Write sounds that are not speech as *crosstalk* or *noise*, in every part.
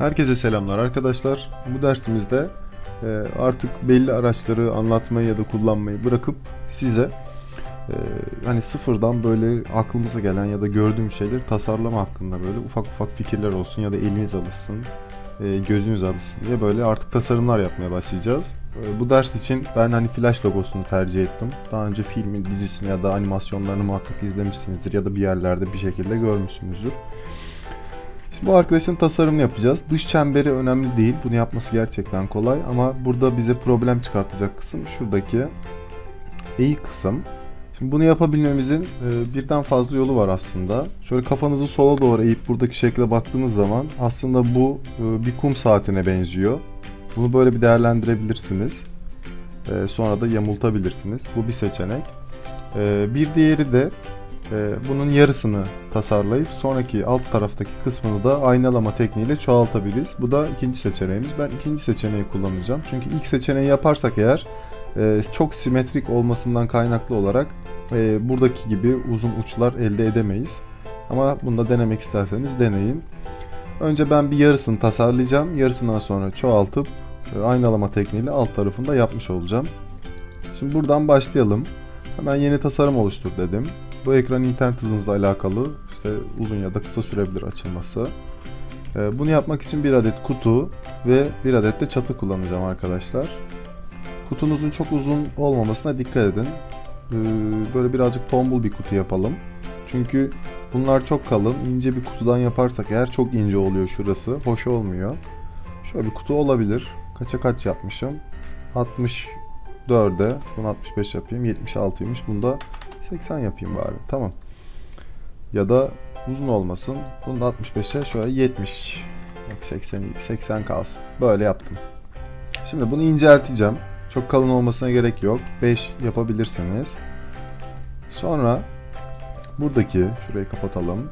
Herkese selamlar arkadaşlar. Bu dersimizde e, artık belli araçları anlatmayı ya da kullanmayı bırakıp size e, hani sıfırdan böyle aklımıza gelen ya da gördüğüm şeyleri tasarlama hakkında böyle ufak ufak fikirler olsun ya da eliniz alışsın, e, gözünüz alışsın diye böyle artık tasarımlar yapmaya başlayacağız. Bu ders için ben hani flash logosunu tercih ettim. Daha önce filmin dizisini ya da animasyonlarını muhakkak izlemişsinizdir ya da bir yerlerde bir şekilde görmüşsünüzdür. Bu arkadaşın tasarımını yapacağız. Dış çemberi önemli değil. Bunu yapması gerçekten kolay ama burada bize problem çıkartacak kısım şuradaki eğik kısım. Şimdi bunu yapabilmemizin e, birden fazla yolu var aslında. Şöyle kafanızı sola doğru eğip buradaki şekle baktığınız zaman aslında bu e, bir kum saatine benziyor. Bunu böyle bir değerlendirebilirsiniz. E, sonra da yamultabilirsiniz. Bu bir seçenek. Bir diğeri de bunun yarısını tasarlayıp sonraki alt taraftaki kısmını da aynalama tekniğiyle çoğaltabiliriz. Bu da ikinci seçeneğimiz. Ben ikinci seçeneği kullanacağım. Çünkü ilk seçeneği yaparsak eğer e, çok simetrik olmasından kaynaklı olarak e, buradaki gibi uzun uçlar elde edemeyiz. Ama bunu da denemek isterseniz deneyin. Önce ben bir yarısını tasarlayacağım. Yarısından sonra çoğaltıp e, aynalama tekniğiyle alt tarafını da yapmış olacağım. Şimdi buradan başlayalım. Hemen yeni tasarım oluştur dedim. Bu ekran internet hızınızla alakalı işte uzun ya da kısa sürebilir açılması. Ee, bunu yapmak için bir adet kutu ve bir adet de çatı kullanacağım arkadaşlar. Kutunuzun çok uzun olmamasına dikkat edin. Ee, böyle birazcık tombul bir kutu yapalım. Çünkü bunlar çok kalın. ince bir kutudan yaparsak eğer çok ince oluyor şurası. Hoş olmuyor. Şöyle bir kutu olabilir. Kaça kaç yapmışım? 64'e. Bunu 65 yapayım. 76'ymış. Bunda 80 yapayım bari. Tamam. Ya da uzun olmasın. Bunu da 65'e şöyle 70. Yok 80 80 kalsın. Böyle yaptım. Şimdi bunu incelteceğim. Çok kalın olmasına gerek yok. 5 yapabilirsiniz. Sonra buradaki şurayı kapatalım.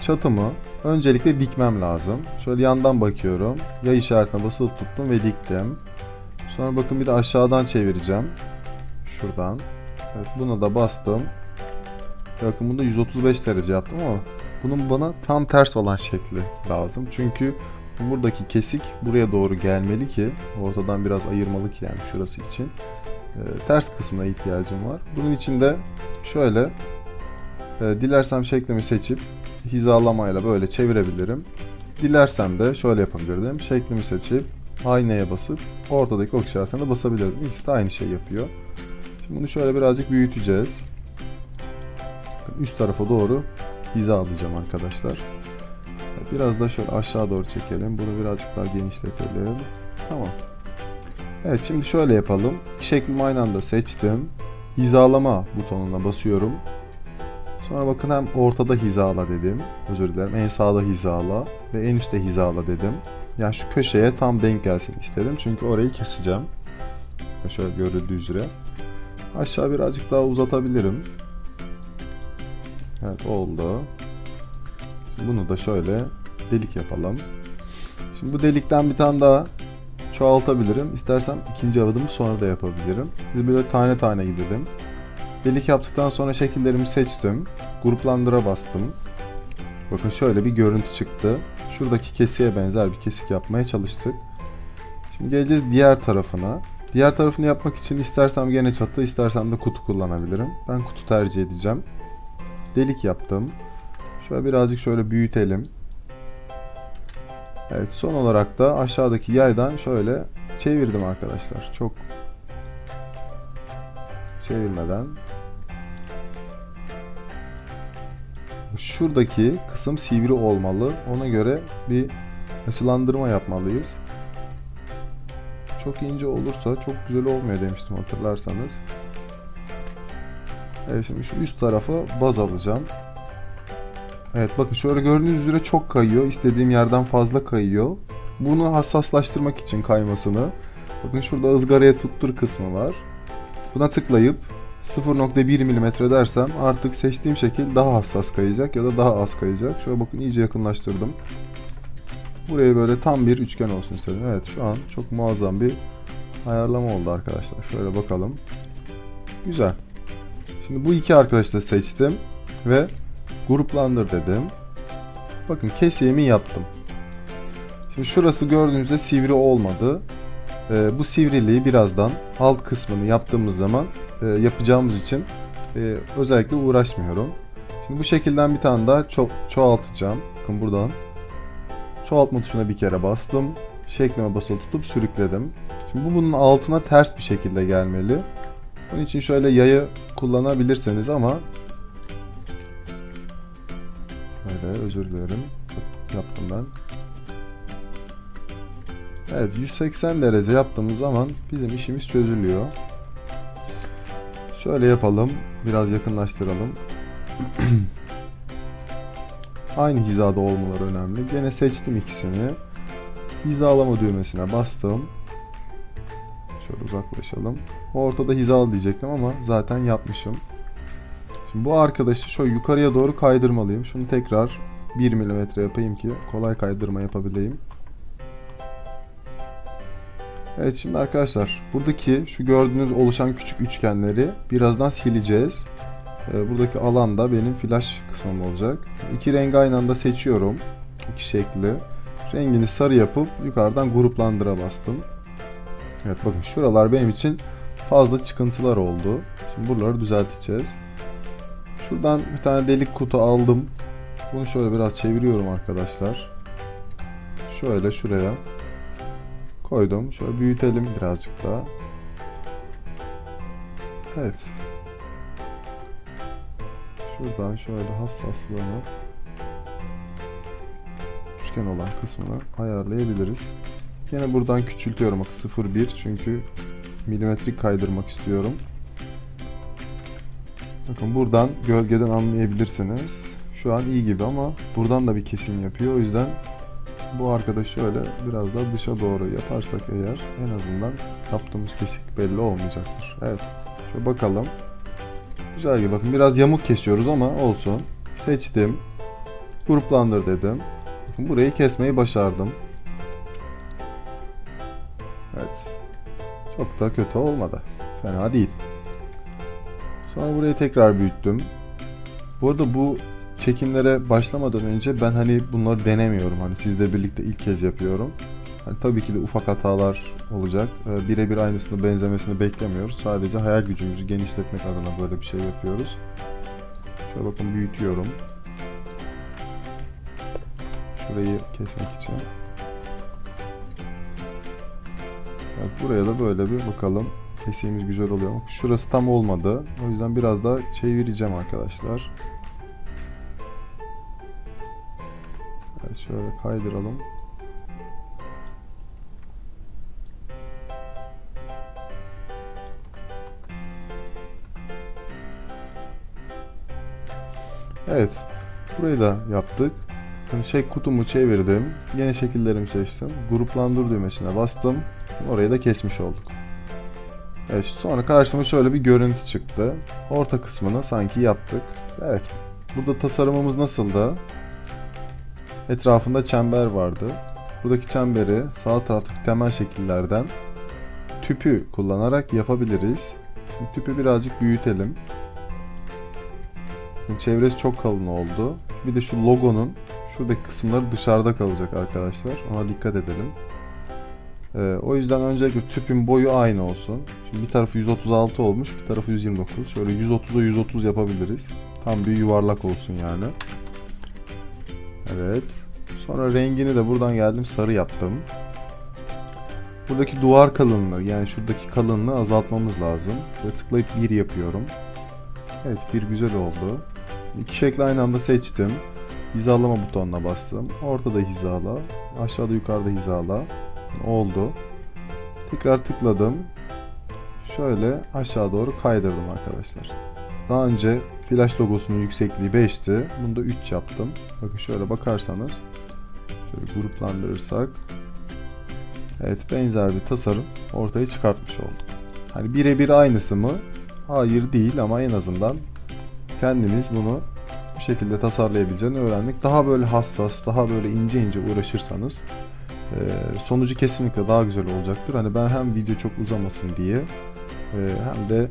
Çatımı öncelikle dikmem lazım. Şöyle yandan bakıyorum. Yay işaretine basılı tuttum ve diktim. Sonra bakın bir de aşağıdan çevireceğim. Şuradan. Evet buna da bastım. Bakın bunda 135 derece yaptım ama bunun bana tam ters olan şekli lazım. Çünkü buradaki kesik buraya doğru gelmeli ki ortadan biraz ayırmalı ki yani şurası için. Ee, ters kısmına ihtiyacım var. Bunun için de şöyle e, dilersem şeklimi seçip hizalamayla böyle çevirebilirim. Dilersem de şöyle yapabilirdim. Şeklimi seçip aynaya basıp ortadaki ok işaretine basabilirdim. İkisi de aynı şey yapıyor. Şimdi bunu şöyle birazcık büyüteceğiz. Üst tarafa doğru hizalayacağım arkadaşlar. Biraz da şöyle aşağı doğru çekelim. Bunu birazcık daha genişletelim. Tamam. Evet şimdi şöyle yapalım. Şeklimi aynı anda seçtim. Hizalama butonuna basıyorum. Sonra bakın hem ortada hizala dedim. Özür dilerim. En sağda hizala ve en üstte hizala dedim. Yani şu köşeye tam denk gelsin istedim. Çünkü orayı keseceğim. Şöyle görüldüğü üzere. Aşağı birazcık daha uzatabilirim. Evet oldu. Bunu da şöyle delik yapalım. Şimdi bu delikten bir tane daha çoğaltabilirim. İstersem ikinci adımı sonra da yapabilirim. Biz böyle tane tane gidelim. Delik yaptıktan sonra şekillerimi seçtim. Gruplandıra bastım. Bakın şöyle bir görüntü çıktı. Şuradaki kesiye benzer bir kesik yapmaya çalıştık. Şimdi geleceğiz diğer tarafına. Diğer tarafını yapmak için istersem gene çatı, istersem de kutu kullanabilirim. Ben kutu tercih edeceğim. Delik yaptım. Şöyle birazcık şöyle büyütelim. Evet son olarak da aşağıdaki yaydan şöyle çevirdim arkadaşlar. Çok çevirmeden. Şuradaki kısım sivri olmalı. Ona göre bir açılandırma yapmalıyız. Çok ince olursa çok güzel olmuyor demiştim hatırlarsanız. Evet şimdi şu üst tarafa baz alacağım. Evet bakın şöyle gördüğünüz üzere çok kayıyor. İstediğim yerden fazla kayıyor. Bunu hassaslaştırmak için kaymasını. Bakın şurada ızgaraya tuttur kısmı var. Buna tıklayıp 0.1 mm dersem artık seçtiğim şekil daha hassas kayacak ya da daha az kayacak. Şöyle bakın iyice yakınlaştırdım. Buraya böyle tam bir üçgen olsun istedim. Evet şu an çok muazzam bir ayarlama oldu arkadaşlar. Şöyle bakalım. Güzel. Şimdi bu iki arkadaşı da seçtim ve gruplandır dedim. Bakın kesiğimi yaptım. Şimdi şurası gördüğünüzde sivri olmadı. Ee, bu sivriliği birazdan alt kısmını yaptığımız zaman e, yapacağımız için e, özellikle uğraşmıyorum. Şimdi bu şekilden bir tane daha ço- çoğaltacağım. Bakın buradan. Çoğaltma tuşuna bir kere bastım. Şeklime basılı tutup sürükledim. Şimdi bu bunun altına ters bir şekilde gelmeli. Bunun için şöyle yayı kullanabilirseniz ama Şöyle özür dilerim. Yaptım ben. Evet 180 derece yaptığımız zaman bizim işimiz çözülüyor. Şöyle yapalım. Biraz yakınlaştıralım. *clears throat* Aynı hizada olmaları önemli. Gene seçtim ikisini. Hizalama düğmesine bastım. Şöyle uzaklaşalım. Ortada hizalı diyecektim ama zaten yapmışım. Şimdi bu arkadaşı şöyle yukarıya doğru kaydırmalıyım. Şunu tekrar 1 mm yapayım ki kolay kaydırma yapabileyim. Evet şimdi arkadaşlar buradaki şu gördüğünüz oluşan küçük üçgenleri birazdan sileceğiz. Ee, buradaki alan da benim flash kısmım olacak. İki rengi aynı anda seçiyorum. İki şekli. Rengini sarı yapıp yukarıdan gruplandıra bastım. Evet bakın şuralar benim için fazla çıkıntılar oldu. Şimdi buraları düzelteceğiz. Şuradan bir tane delik kutu aldım. Bunu şöyle biraz çeviriyorum arkadaşlar. Şöyle şuraya koydum. Şöyle büyütelim birazcık daha. Evet. Şuradan şöyle hassaslığını üçgen olan kısmını ayarlayabiliriz. Yine buradan küçültüyorum bak 0.1 çünkü milimetrik kaydırmak istiyorum. Bakın buradan gölgeden anlayabilirsiniz. Şu an iyi gibi ama buradan da bir kesim yapıyor. O yüzden bu arkadaş şöyle biraz daha dışa doğru yaparsak eğer en azından yaptığımız kesik belli olmayacaktır. Evet. Şöyle bakalım. Güzel gibi. Bakın biraz yamuk kesiyoruz ama olsun. Seçtim. Gruplandır dedim. Bakın burayı kesmeyi başardım. Evet. Çok da kötü olmadı. Fena değil. Sonra burayı tekrar büyüttüm. Bu arada bu çekimlere başlamadan önce ben hani bunları denemiyorum. Hani sizle birlikte ilk kez yapıyorum. Hani tabii ki de ufak hatalar olacak. Ee, Birebir aynısını benzemesini beklemiyoruz. Sadece hayal gücümüzü genişletmek adına böyle bir şey yapıyoruz. Şöyle bakın büyütüyorum. Şurayı kesmek için. Evet, buraya da böyle bir bakalım. Kesiğimiz güzel oluyor ama şurası tam olmadı. O yüzden biraz daha çevireceğim arkadaşlar. Evet şöyle kaydıralım. Evet. Burayı da yaptık. Şimdi şey kutumu çevirdim. Yeni şekillerimi seçtim. Gruplandır düğmesine bastım. Orayı da kesmiş olduk. Evet sonra karşıma şöyle bir görüntü çıktı. Orta kısmını sanki yaptık. Evet. Burada tasarımımız nasıldı? Etrafında çember vardı. Buradaki çemberi sağ taraftaki temel şekillerden tüpü kullanarak yapabiliriz. Şimdi tüpü birazcık büyütelim. Çevresi çok kalın oldu. Bir de şu logonun şuradaki kısımları dışarıda kalacak arkadaşlar. Ona dikkat edelim. Ee, o yüzden öncelikle tüpün boyu aynı olsun. Şimdi bir tarafı 136 olmuş, bir tarafı 129. Şöyle 130'a 130 yapabiliriz. Tam bir yuvarlak olsun yani. Evet. Sonra rengini de buradan geldim sarı yaptım. Buradaki duvar kalınlığı yani şuradaki kalınlığı azaltmamız lazım. Ve tıklayıp 1 yapıyorum. Evet bir güzel oldu. İki şekli aynı anda seçtim. Hizalama butonuna bastım. Ortada hizala. Aşağıda yukarıda hizala. Oldu. Tekrar tıkladım. Şöyle aşağı doğru kaydırdım arkadaşlar. Daha önce flash logosunun yüksekliği 5'ti. Bunu da 3 yaptım. Bakın şöyle bakarsanız. Şöyle gruplandırırsak. Evet benzer bir tasarım ortaya çıkartmış olduk. Hani birebir aynısı mı? Hayır değil ama en azından kendiniz bunu bu şekilde tasarlayabileceğini öğrendik. Daha böyle hassas, daha böyle ince ince uğraşırsanız e, sonucu kesinlikle daha güzel olacaktır. Hani ben hem video çok uzamasın diye e, hem de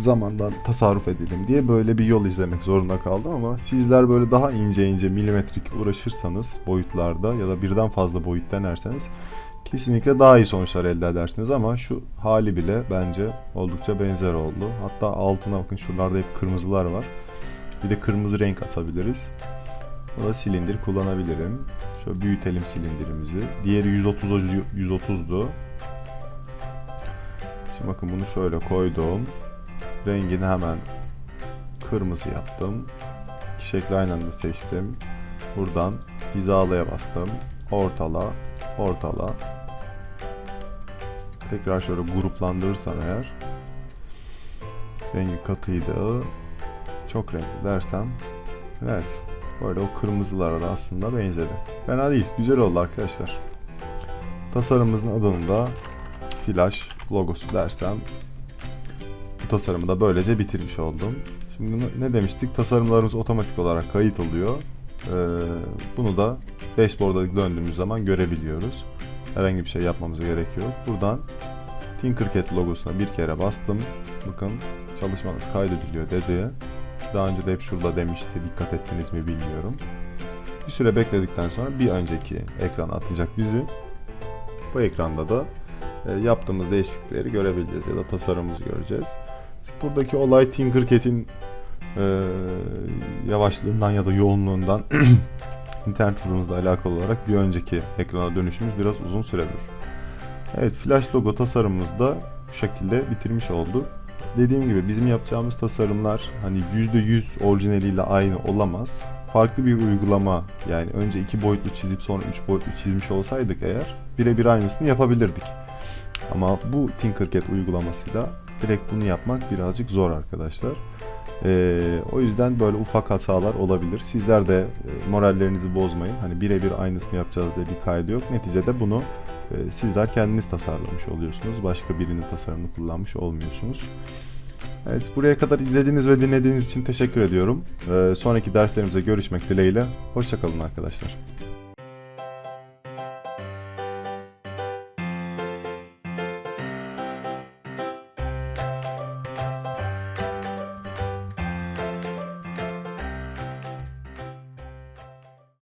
zamandan tasarruf edelim diye böyle bir yol izlemek zorunda kaldım ama sizler böyle daha ince ince milimetrik uğraşırsanız boyutlarda ya da birden fazla boyut denerseniz kesinlikle daha iyi sonuçlar elde edersiniz ama şu hali bile bence oldukça benzer oldu. Hatta altına bakın şuralarda hep kırmızılar var. Bir de kırmızı renk atabiliriz. O da silindir kullanabilirim. Şöyle büyütelim silindirimizi. Diğeri 130 130'du. Şimdi bakın bunu şöyle koydum. Rengini hemen kırmızı yaptım. Şekli aynı anda seçtim. Buradan hizalaya bastım. Ortala, ortala. Tekrar şöyle gruplandırırsam eğer rengi katıydı. Çok renkli dersem evet böyle o kırmızılara da aslında benzedi. Fena değil. Güzel oldu arkadaşlar. Tasarımımızın adını da flash logosu dersem bu tasarımı da böylece bitirmiş oldum. Şimdi ne demiştik? Tasarımlarımız otomatik olarak kayıt oluyor. Ee, bunu da dashboard'a döndüğümüz zaman görebiliyoruz. Herhangi bir şey yapmamıza gerek yok. Buradan Tinkercad logosuna bir kere bastım. Bakın çalışmanız kaydediliyor dedi. Daha önce de hep şurada demişti. Dikkat ettiniz mi bilmiyorum. Bir süre bekledikten sonra bir önceki ekrana atacak bizi. Bu ekranda da e, yaptığımız değişiklikleri görebileceğiz ya da tasarımımızı göreceğiz. Buradaki olay Tinkercad'in e, yavaşlığından ya da yoğunluğundan *clears throat* internet hızımızla alakalı olarak bir önceki ekrana dönüşümüz biraz uzun sürebilir. Evet flash logo tasarımımızı da bu şekilde bitirmiş olduk. Dediğim gibi bizim yapacağımız tasarımlar hani %100 orijinaliyle aynı olamaz. Farklı bir uygulama yani önce iki boyutlu çizip sonra üç boyutlu çizmiş olsaydık eğer birebir aynısını yapabilirdik. Ama bu Tinkercad uygulamasıyla direkt bunu yapmak birazcık zor arkadaşlar. Ee, o yüzden böyle ufak hatalar olabilir. Sizler de e, morallerinizi bozmayın. Hani birebir aynısını yapacağız diye bir kaydı yok. Neticede bunu e, sizler kendiniz tasarlamış oluyorsunuz. Başka birinin tasarımını kullanmış olmuyorsunuz. Evet buraya kadar izlediğiniz ve dinlediğiniz için teşekkür ediyorum. Ee, sonraki derslerimize görüşmek dileğiyle. Hoşçakalın arkadaşlar.